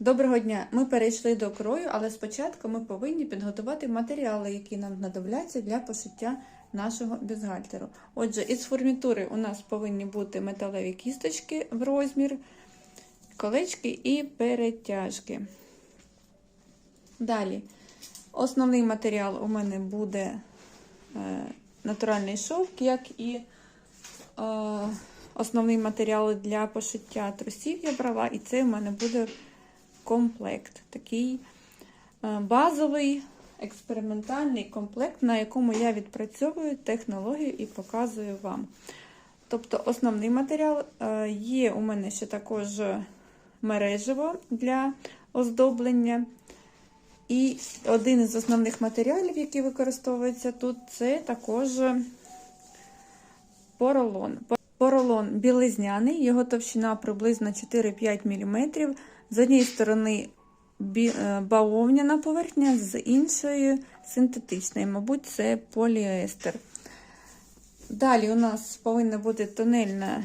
Доброго дня! Ми перейшли до крою, але спочатку ми повинні підготувати матеріали, які нам знадобляться для пошиття нашого бюстгальтеру. Отже, із фурнітури у нас повинні бути металеві кісточки в розмір, колечки і перетяжки. Далі, основний матеріал у мене буде е, натуральний шовк, як і е, основний матеріал для пошиття трусів я брала, і це у мене буде комплект. Такий е, базовий експериментальний комплект, на якому я відпрацьовую технологію і показую вам. Тобто, основний матеріал е, є у мене ще також мережево для оздоблення. І один із основних матеріалів, який використовується тут, це також поролон. Поролон білизняний, його товщина приблизно 4-5 мм. З однієї сторони бавовняна поверхня, з іншої синтетичної, мабуть, це поліестер. Далі у нас повинна бути тонельна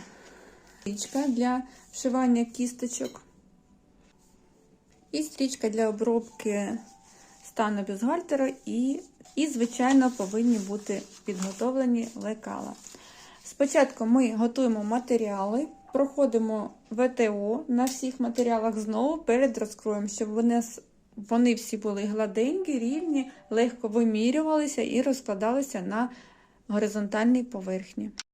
стрічка для вшивання кісточок. І стрічка для обробки стану бюстгальтера, і, і, звичайно, повинні бути підготовлені лекала. Спочатку ми готуємо матеріали, проходимо ВТО на всіх матеріалах знову перед розкроєм, щоб вони, вони всі були гладенькі, рівні, легко вимірювалися і розкладалися на горизонтальній поверхні.